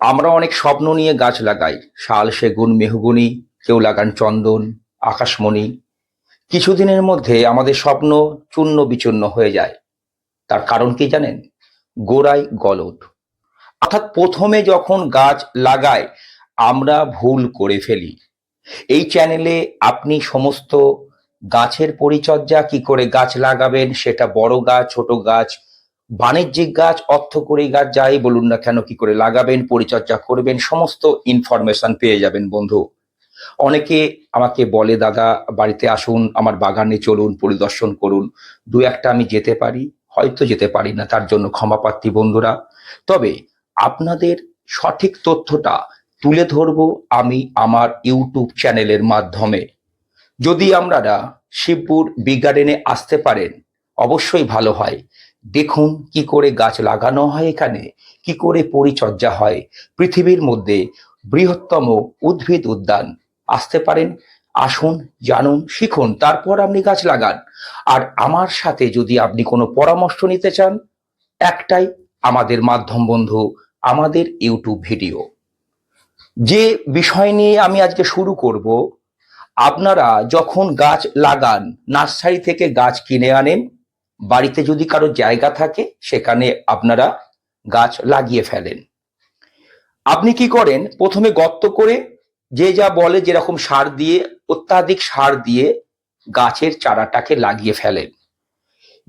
আমরা অনেক স্বপ্ন নিয়ে গাছ লাগাই। শাল, সেগুন, মেহগুনি কেউ লাগান চন্দন, আকাশমণি। কিছুদিনের মধ্যে আমাদের স্বপ্ন চূর্ণ বিচূর্ণ হয়ে যায়। তার কারণ কি জানেন? গোড়ায় গলদ। অর্থাৎ প্রথমে যখন গাছ লাগায় আমরা ভুল করে ফেলি। এই চ্যানেলে আপনি সমস্ত গাছের পরিচর্যা কি করে গাছ লাগাবেন, সেটা বড় গাছ, ছোট গাছ বাণিজ্যিক গাছ অর্থকরী গাছ, যাই বলুন না কেন, কি করে লাগাবেন, পরিচর্যা করবেন, সমস্ত ইনফরমেশন পেয়ে যাবেন, বন্ধু। অনেকে আমাকে বলে, দাদা, বাড়িতে আসুন, আমার বাগানে চলুন, পরিদর্শন করুন। দু একটা আমি যেতে পারি, হয়তো যেতে পারি না, তার জন্য ক্ষমা ক্ষমাপ্রার্থী বন্ধুরা। তবে আপনাদের সঠিক তথ্যটা তুলে ধরবো আমি আমার ইউটিউব চ্যানেলের মাধ্যমে। যদি আপনারা শিবপুর বি গার্ডেনে আসতে পারেন, অবশ্যই ভালো হয়। দেখুন কি করে গাছ লাগানো হয় এখানে, কি করে পরিচর্যা হয়। পৃথিবীর মধ্যে বৃহত্তম উদ্ভিদ উদ্যান, আসতে পারেন, আসুন, জানুন, শিখুন, তারপর আপনি গাছ লাগান। আর আমার সাথে যদি আপনি কোনো পরামর্শ নিতে চান, একটাই আমাদের মাধ্যম বন্ধু, আমাদের ইউটিউব ভিডিও। যে বিষয় নিয়ে আমি আজকে শুরু করব, আপনারা যখন গাছ লাগান, নার্সারি থেকে গাছ কিনে আনেন বাড়িতে যদি কারও জায়গা থাকে, সেখানে আপনারা গাছ লাগিয়ে ফেলেন। আপনি কি করেন? প্রথমে গর্ত করে যে যা বলে যেরকম সার দিয়ে, অত্যাধিক সার দিয়ে গাছের চারাটাকে লাগিয়ে ফেলেন।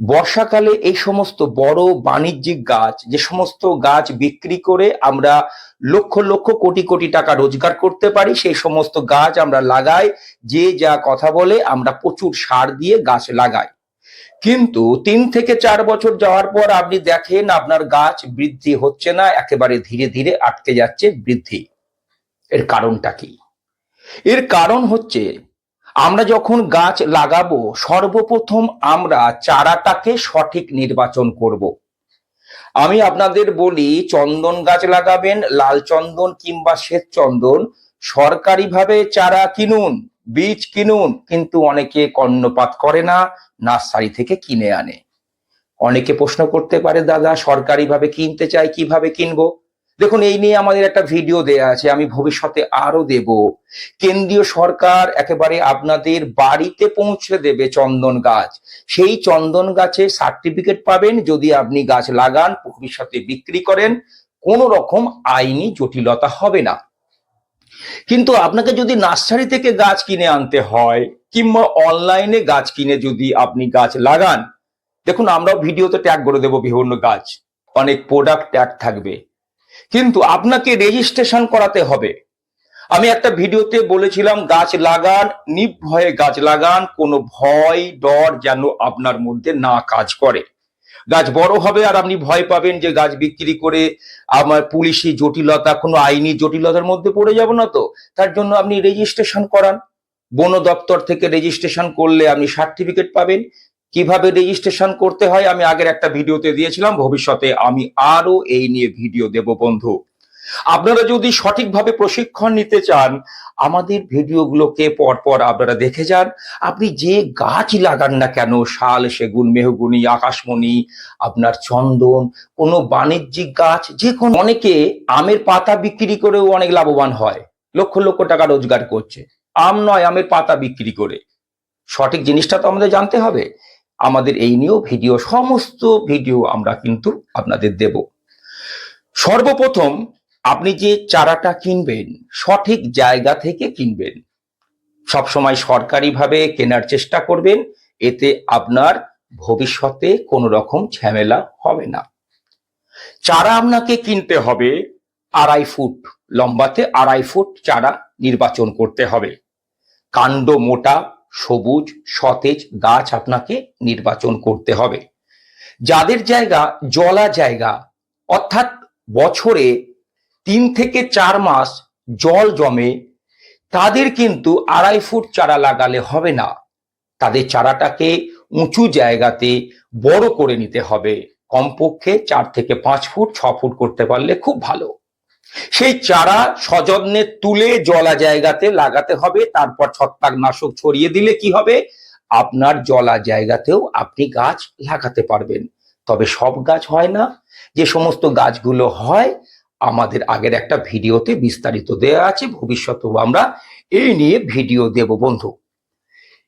বর্ষাকালে এই সমস্ত বড় বাণিজ্যিক গাছ, যে সমস্ত গাছ বিক্রি করে আমরা লক্ষ লক্ষ কোটি কোটি টাকা রোজগার করতে পারি, সেই সমস্ত গাছ আমরা লাগাই। যে যা কথা বলে, আমরা প্রচুর সার দিয়ে গাছ লাগাই। কিন্তু তিন থেকে চার বছর যাওয়ার পর আপনি দেখেন আপনার গাছ বৃদ্ধি হচ্ছে না, একেবারে ধীরে ধীরে আটকে যাচ্ছে বৃদ্ধি। এর কারণটা কি? এর কারণ হচ্ছে আমরা যখন গাছ লাগাবো, সর্বপ্রথম আমরা চারাটাকে সঠিক নির্বাচন করব। আমি আপনাদের বলি, চন্দন গাছ লাগাবেন, লাল চন্দন কিংবা শ্বেত চন্দন, সরকারিভাবে চারা কিনুন। বীজ কিনুন, কিন্তু অনেকে কর্ণপাত করে না, নার্সারি থেকে কিনে আনে। অনেকে প্রশ্ন করতে পারে, দাদা, সরকারিভাবে কিনতে চাই, কীভাবে কিনবো? দেখুন, এই নিয়ে আমাদের একটা ভিডিও দেয়া আছে, আমি ভবিষ্যতে আরও দেব। কেন্দ্রীয় সরকার একেবারে আপনাদের বাড়িতে পৌঁছে দেবে চন্দন গাছ। সেই চন্দন গাছে সার্টিফিকেট পাবেন, যদি আপনি গাছ লাগান, ভবিষ্যতে বিক্রি করেন, কোনো রকম আইনি জটিলতা হবে না। কিন্তু আপনাকে যদি নার্সারি থেকে গাছ কিনে আনতে হয়, কিংবা অনলাইনে গাছ কিনে যদি আপনি গাছ লাগান, দেখুন আমরাও ভিডিওতে ট্যাগ করে দেবো বিভিন্ন গাছ, অনেক প্রোডাক্ট ট্যাগ থাকবে। কিন্তু আপনাকে রেজিস্ট্রেশন করাতে হবে। আমি একটা ভিডিওতে বলেছিলাম, গাছ লাগান, নির্ভয়ে গাছ লাগান, কোনো ভয়, ডর যেন আপনার মধ্যে না কাজ করে। গাছ বড় হবে আর আপনি ভয় পাবেন যে গাছ বিক্রি করে আমার পুলিশি জটিলতা, কোনো আইনি জটিলতার মধ্যে পড়ে যাব না তো। তার জন্য আপনি রেজিস্ট্রেশন করান। বন দপ্তর থেকে রেজিস্ট্রেশন করলে আপনি সার্টিফিকেট পাবেন। কীভাবে রেজিস্ট্রেশন করতে হয় আমি আগের একটা ভিডিওতে দিয়েছিলাম, ভবিষ্যতে আমি আরও এই নিয়ে ভিডিও দেব বন্ধু। আপনারা যদি সঠিকভাবে প্রশিক্ষণ নিতে চান, আমাদের ভিডিওগুলোকে পরপর আপনারা দেখে যান। আপনি যে গাছ লাগান না কেন, শাল, সেগুন, মেহগুনি, আকাশমণি, আপনার চন্দন, কোনো বাণিজ্যিক গাছ, যে কোনো অনেকে আমের পাতা বিক্রি করেও অনেক লাভবান হয়। লক্ষ লক্ষ টাকা রোজগার করছে। আম নয়, আমের পাতা বিক্রি করে। সঠিক জিনিসটা তো আমাদের জানতে হবে। আমাদের এই নিয়েও ভিডিও, সমস্ত ভিডিও আমরা কিন্তু আপনাদের দেব। সর্বপ্রথম আপনি যে চারাটা কিনবেন, সঠিক জায়গা থেকে কিনবেন। সবসময় সরকারিভাবে কেনার চেষ্টা করবেন, এতে আপনার ভবিষ্যতে কোনো রকম ঝামেলা হবে না। চারা আপনাকে কিনতে হবে আড়াই ফুট লম্বাতে, আড়াই ফুট চারা নির্বাচন করতে হবে। কাণ্ড মোটা, সবুজ, সতেজ গাছ আপনাকে নির্বাচন করতে হবে। যাদের জায়গা, জলা জায়গা, অর্থাৎ বছরে তিন থেকে চার মাস জল জমে, তাদের কিন্তু আড়াই ফুট চারা লাগালে হবে না। তাদের চারাটাকে উঁচু জায়গাতে বড় করে নিতে হবে। কমপক্ষে চার থেকে পাঁচ ফুট, ছ ফুট করতে পারলে খুব ভালো। সেই চারা সযত্নে তুলে জলা জায়গাতে লাগাতে হবে, তারপর ছত্রাক নাশক ছড়িয়ে দিলে কি হবে? আপনার জলা জায়গাতেও আপনি গাছ লাগাতে পারবেন। তবে সব গাছ হয় না। যে সমস্ত গাছগুলো হয় আমাদের আগের একটা ভিডিওতে বিস্তারিত দেয়া আছে, ভবিষ্যতেও আমরা এই নিয়ে ভিডিও দেব বন্ধু।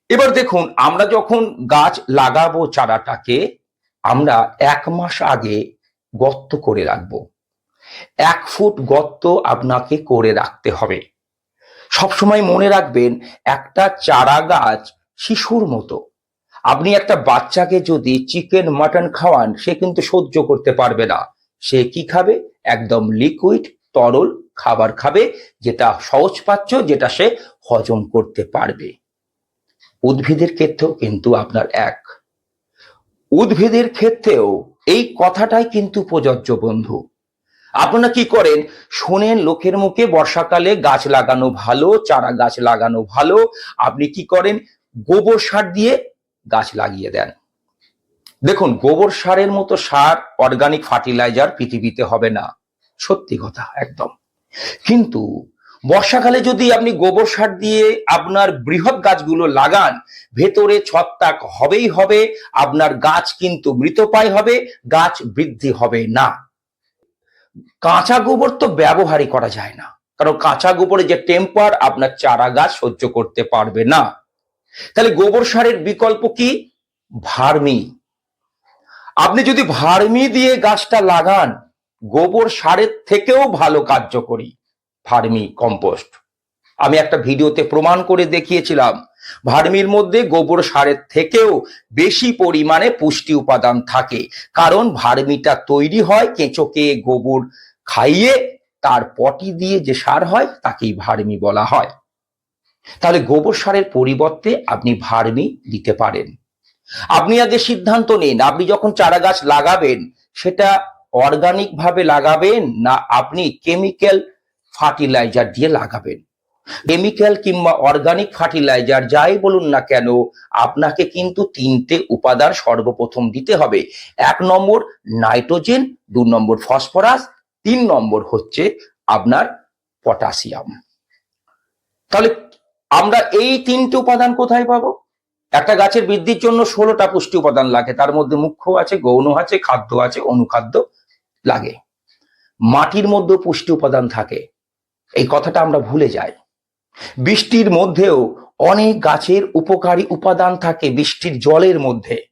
এবার দেখুন, আমরা যখন গাছ লাগাবো চারাটাকে, আমরা এক মাস আগে গর্ত করে রাখব। এক ফুট গর্ত আপনাকে করে রাখতে হবে। সবসময় মনে রাখবেন, একটা চারা গাছ শিশুর মতো। আপনি একটা বাচ্চাকে যদি চিকেন, মাটন খাওয়ান, সে কিন্তু সহ্য করতে পারবে না। সে কি খাবে? একদম লিকুইড তরল খাবার খাবে, যেটা সহজপাচ্য যেটা সে হজম করতে পারবে। উদ্ভিদের ক্ষেত্রেও কিন্তু আপনার এক। উদ্ভিদের ক্ষেত্রেও এই কথাটাই কিন্তু প্রযোজ্য, বন্ধু। আপনারা কি করেন? শোনেন, লোকের মুখে বর্ষাকালে গাছ লাগানো ভালো, চারা গাছ লাগানো ভালো। আপনি কি করেন? গোবর সার দিয়ে গাছ লাগিয়ে দেন। দেখুন, গোবর সারের মতো সার অর্গানিক ফার্টিলাইজার পৃথিবীতে হবে না। সত্যি কথা, একদম। কিন্তু বর্ষাকালে যদি আপনি গোবর সার দিয়ে আপনার বৃহৎ গাছগুলো লাগান, ভেতরে ছত্রাক হবেই হবে, আপনার গাছ কিন্তু মৃতপায় হবে, গাছ বৃদ্ধি হবে না। কাঁচা গোবর তো ব্যবহারই করা যায় না। কারণ কাঁচা গোবরে যে টেম্পার, আপনার চারা গাছ সহ্য করতে পারবে না। তাহলে গোবর সারের বিকল্প কি? ভার্মি। আপনি যদি ভার্মি দিয়ে গাছটা লাগান, গোবর সারের থেকেও ভালো কার্যকরী ভার্মি কম্পোস্ট। আমি একটা ভিডিওতে প্রমাণ করে দেখিয়েছিলাম, ভার্মির মধ্যে গোবর সারের থেকেও বেশি পরিমাণে পুষ্টি উপাদান থাকে। কারণ ভার্মিটা তৈরি হয় কেঁচোকে গোবর খাইয়ে, তার পটি দিয়ে যে সার হয়, তাকেই ভার্মি বলা হয়। তাহলে গোবর সারের পরিবর্তে আপনি ভার্মি দিতে পারেন। আপনি আগে সিদ্ধান্ত নিন, আপনি যখন চারা গাছ লাগাবেন, সেটা অর্গানিক ভাবে লাগাবেন না আপনি কেমিক্যাল ফার্টিলাইজার দিয়ে লাগাবেন? কেমিক্যাল কিংবা অর্গানিক ফার্টিলাইজার যাই বলুন না কেন, আপনাকে কিন্তু তিনটে উপাদান সর্বপ্রথম দিতে হবে। এক নম্বর নাইট্রোজেন দু নম্বর ফসফরাস তিন নম্বর হচ্ছে আপনার পটাশিয়াম তাহলে আমরা এই তিনটে উপাদান কোথায় পাবো? একটা গাছের বৃদ্ধির জন্য ষোলোটা পুষ্টি উপাদান লাগে। তার মধ্যে মুখ্য আছে, গৌণ আছে, খাদ্য আছে, অনুখাদ্য লাগে। মাটির মধ্যে পুষ্টি উপাদান থাকে। এই কথাটা আমরা ভুলে যাই। বৃষ্টির মধ্যেও অনেক গাছের উপকারী উপাদান থাকে বৃষ্টির জলের মধ্যে।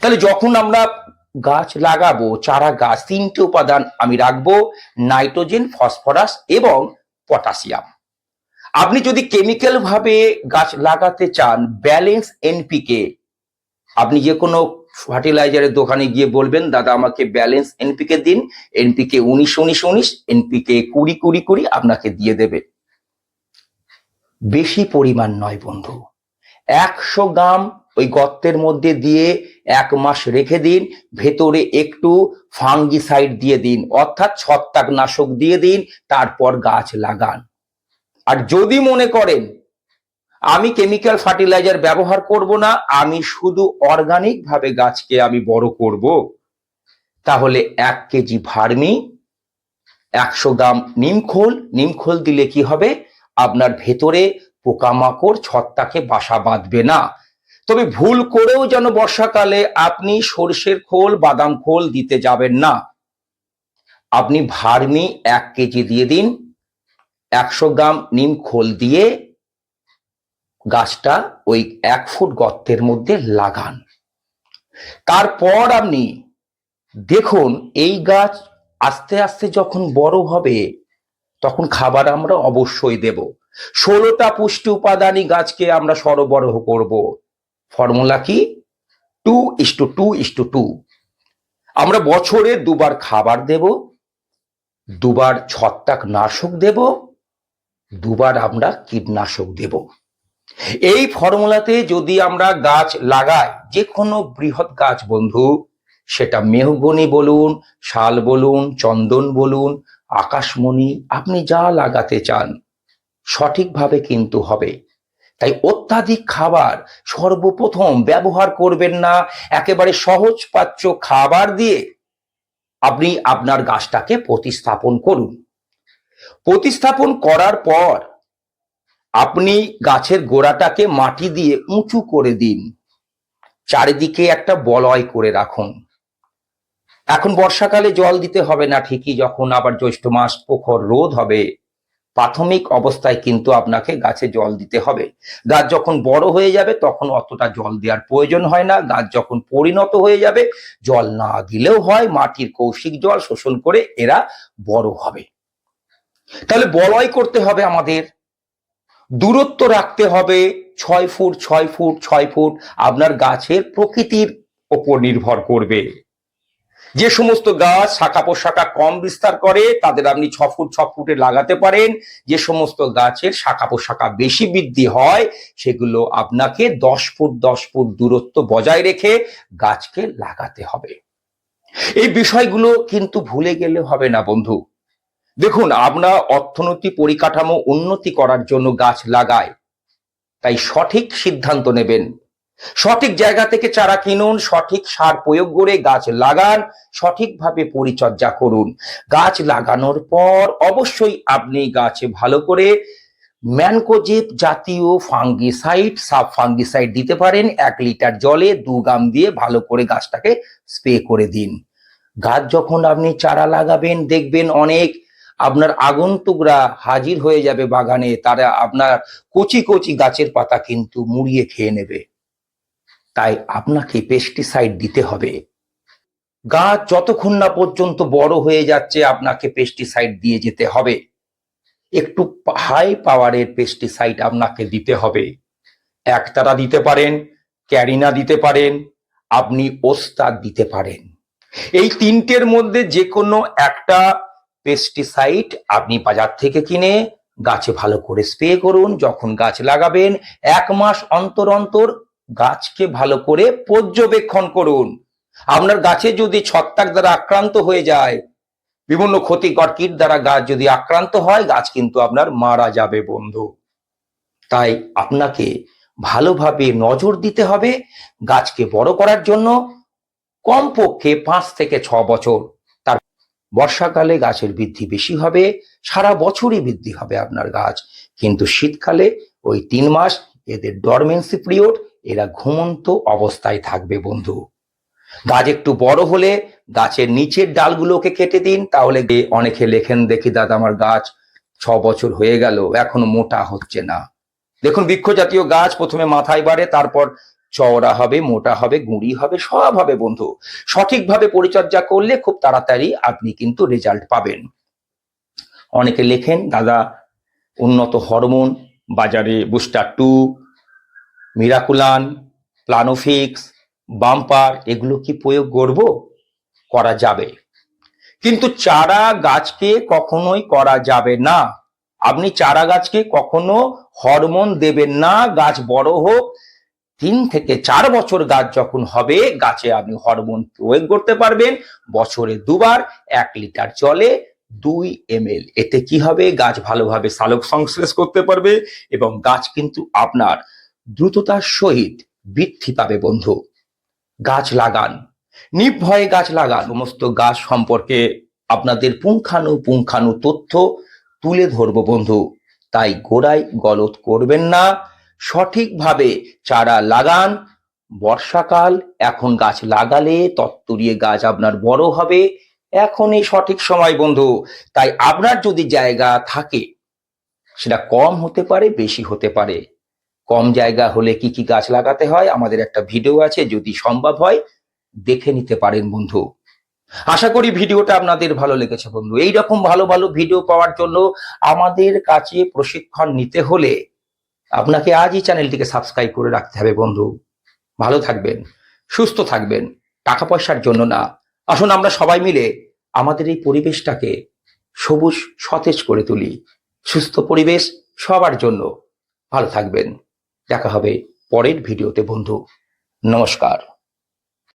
তাহলে যখন আমরা গাছ লাগাবো, চারা গাছ, তিনটে উপাদান আমি রাখব, নাইট্রোজেন, ফসফরাস এবং পটাশিয়াম। আপনি যদি কেমিক্যাল ভাবে গাছ লাগাতে চান ব্যালেন্স এনপিকে আপনি যে কোনো ফার্টিলাইজারের দোকানে গিয়ে বলবেন, দাদা, আমাকে ব্যালেন্স এনপিকে দিন। এনপিকে উনিশ উনিশ উনিশ এনপিকে কুড়ি কুড়ি কুড়ি আপনাকে দিয়ে দেবে। বেশি পরিমাণ নয় বন্ধু। একশো গ্রাম ওই গর্তের মধ্যে দিয়ে এক মাস রেখে দিন, ভেতরে একটু ফাঙ্গিসাইড দিয়ে দিন, অর্থাৎ ছত্রাকনাশক দিয়ে দিন, তারপর গাছ লাগান। আর যদি মনে করেন, আমি কেমিক্যাল ফার্টিলাইজার ব্যবহার করব না, আমি শুধু অর্গানিক ভাবে গাছকে আমি বড় করব, তাহলে এক কেজি ভার্মি, একশো গ্রাম নিমখোল নিমখোল দিলে কি হবে? আপনার ভেতরে পোকামাকড়, ছত্রাকে বাসা বাঁধবে না। তবে ভুল করেও যেন বর্ষাকালে আপনি সর্ষের খোল, বাদাম খোল দিতে যাবেন না। আপনি ভার্মি এক কেজি দিয়ে দিন একশো গ্রাম নিম খোল দিয়ে গাছটা ওই এক ফুট গর্তের মধ্যে লাগান। তারপর আপনি দেখুন, এই গাছ আস্তে আস্তে যখন বড় হবে, তখন খাবার আমরা অবশ্যই দেব। ষোলোটা পুষ্টি উপাদানই গাছকে আমরা সরবরাহ করব। ফর্মুলা কি? Two is to two is to two. আমরা বছরে দুবার খাবার দেব, দুবার ছত্রাক নাশক দেব দুবার আমরা কীটনাশক দেব। এই ফর্মুলাতে যদি আমরা গাছ লাগাই যে কোনো বৃহৎ গাছ বন্ধু, সেটা মেহগনি বলুন, শাল বলুন, চন্দন বলুন, আকাশমণি, আপনি যা লাগাতে চান, সঠিকভাবে কিন্তু হবে। তাই অত্যাধিক খাবার সর্বপ্রথম ব্যবহার করবেন না, একেবারে সহজ পাচ্য খাবার দিয়ে আপনি আপনার গাছটাকে প্রতিস্থাপন করুন। প্রতিস্থাপন করার পর আপনি গাছের গোড়াটাকে মাটি দিয়ে উঁচু করে দিন। চারিদিকে একটা বলয় করে রাখুন। এখন বর্ষাকালে জল দিতে হবে না ঠিকই, যখন আবার জ্যৈষ্ঠ মাস প্রখর রোদ হবে, প্রাথমিক অবস্থায় কিন্তু আপনাকে গাছে জল দিতে হবে। গাছ যখন বড় হয়ে যাবে, তখন অতটা জল দেওয়ার প্রয়োজন হয় না। গাছ যখন পরিণত হয়ে যাবে, জল না দিলেও হয়, মাটির কৌশিক জল শোষণ করে এরা বড় হবে। তাহলে বলয় করতে হবে আমাদের। দূরত্ব রাখতে হবে ছয় ফুট ছয় ফুট ছয় ফুট। আপনার গাছের প্রকৃতির ওপর নির্ভর করবে। যে সমস্ত গাছ শাখা পোশাখা কম বিস্তার করে, তাদের আপনি ছ ফুট, ছ ফুটে লাগাতে পারেন। যে সমস্ত গাছের শাখা পোশাখা বেশি বৃদ্ধি হয়, সেগুলো আপনাকে দশ ফুট দশ ফুট দূরত্ব বজায় রেখে গাছকে লাগাতে হবে। এই বিষয়গুলো কিন্তু ভুলে গেলে হবে না, বন্ধু। দেখুন আমরা অর্থনীতি পরিকাঠামো উন্নতি করার জন্য গাছ লাগায়। তাই সঠিক সিদ্ধান্ত নেবেন। সঠিক জায়গা থেকে চারা কিনুন, সঠিক সার প্রয়োগ করে গাছ লাগান, সঠিকভাবে পরিচর্যা করুন। গাছ লাগানোর পর অবশ্যই আপনি গাছে ভালো করে ম্যানকোজেব জাতীয় ফাঙ্গিসাইড, সাব ফাঙ্গিসাইড দিতে পারেন, এক লিটার জলে দু গ্রাম দিয়ে ভালো করে গাছটাকে স্প্রে করে দিন। গাছ যখন আপনি চারা লাগাবেন, দেখবেন অনেক আপনার আগন্তুকরা হাজির হয়ে যাবে বাগানে, তারা আপনার কচি কচি গাছের পাতা কিন্তু মুড়িয়ে খেয়ে নেবে। তাই আপনাকে পেস্টিসাইড দিতে হবে। গাছ যতক্ষণ না পর্যন্ত বড় হয়ে যাচ্ছে, আপনাকে পেস্টিসাইড দিয়ে যেতে হবে। একটু হাই পাওয়ারের পেস্টিসাইড আপনাকে দিতে হবে। একতারা দিতে পারেন, ক্যারিনা দিতে পারেন, আপনি ওস্তাদ দিতে পারেন। এই তিনটের মধ্যে যে কোনো একটা পেস্টিসাইড আপনি বাজার থেকে কিনে গাছে ভালো করে স্প্রে করুন। যখন গাছ লাগাবেন, এক মাস অন্তর অন্তর গাছকে ভালো করে পর্যবেক্ষণ করুন। আপনার গাছে যদি ছত্রাক দ্বারা আক্রান্ত হয়ে যায়, বিভিন্ন ক্ষতিকর কীট দ্বারা গাছ যদি আক্রান্ত হয়, গাছ কিন্তু আপনার মারা যাবে বন্ধু। তাই আপনাকে ভালোভাবে নজর দিতে হবে। গাছকে বড় করার জন্য কমপক্ষে পাঁচ থেকে ছ বছর বর্ষাকালে গাছের বৃদ্ধি বেশি হবে, সারা বছরই বৃদ্ধি হবে আপনার গাছ। কিন্তু শীতকালে ওই তিন মাস এদের ডরমেন্সি পিরিয়ড এরা ঘুমন্ত অবস্থায় থাকবে বন্ধু। গাছ একটু বড় হলে গাছের নিচের ডালগুলোকে কেটে দিন, তাহলে অনেকে লেখেন, দেখি দাদা আমার গাছ, ছ বছর হয়ে গেল, এখনও মোটা হচ্ছে না। দেখুন বৃক্ষ জাতীয় গাছ প্রথমে মাথায় বাড়ে, তারপর চওড়া হবে, মোটা হবে, গুঁড়ি হবে, সব হবে বন্ধু। সঠিকভাবে পরিচর্যা করলে খুব তাড়াতাড়ি আপনি কিন্তু রেজাল্ট পাবেন। অনেকে লেখেন, দাদা, উন্নত হরমোন, বাজারে booster two, Miraculan, Planofix, bumper, এগুলো কি প্রয়োগ করব? করা যাবে। কিন্তু চারা গাছকে কখনোই করা যাবে না। আপনি চারা গাছকে কখনো হরমোন দেবেন না, গাছ বড় হোক তিন থেকে চার বছর গাছ যখন হবে, গাছে আপনি হরমোন প্রয়োগ করতে পারবেন। বছরে দুবার এক লিটার জলে দুই এম এতে কি হবে? গাছ ভালোভাবে সালোক সংশ্লেষ করতে পারবে এবং গাছ কিন্তু আপনার দ্রুততার সহিত বৃদ্ধি পাবে, বন্ধু। গাছ লাগান। নির্ভয়ে গাছ লাগান। সমস্ত গাছ সম্পর্কে আপনাদের পুঙ্খানু পুঙ্খানু তথ্য তুলে ধরবো, বন্ধু। তাই গোড়ায় গলত করবেন না। সঠিকভাবে চারা লাগান। বর্ষাকাল, এখন গাছ লাগালে তত্তরিয়ে গাছ আপনার বড় হবে। এখনই সঠিক সময়, বন্ধু। তাই আপনার যদি জায়গা থাকে, সেটা কম হতে পারে, বেশি হতে পারে। কম জায়গা হলে কি কি গাছ লাগাতে হয়? আমাদের একটা ভিডিও আছে, যদি সম্ভব হয়, দেখে নিতে পারেন, বন্ধু। আশা করি ভিডিওটা আপনাদের ভালো লেগেছে, বন্ধু। এই রকম ভালো ভালো ভিডিও পাওয়ার জন্য আমাদের কাছে প্রশিক্ষণ নিতে হলে আপনাকে আজই চ্যানেলটিকে সাবস্ক্রাইব করে রাখতে হবে, বন্ধু। ভালো থাকবেন, সুস্থ থাকবেন, টাকা পয়সার জন্য না। আসুন আমরা সবাই মিলে আমাদের এই পরিবেশটাকে সবুজ, সতেজ করে তুলি। সুস্থ পরিবেশ সবার জন্য। ভালো থাকবেন। দেখা হবে পরের ভিডিওতে, বন্ধু। নমস্কার।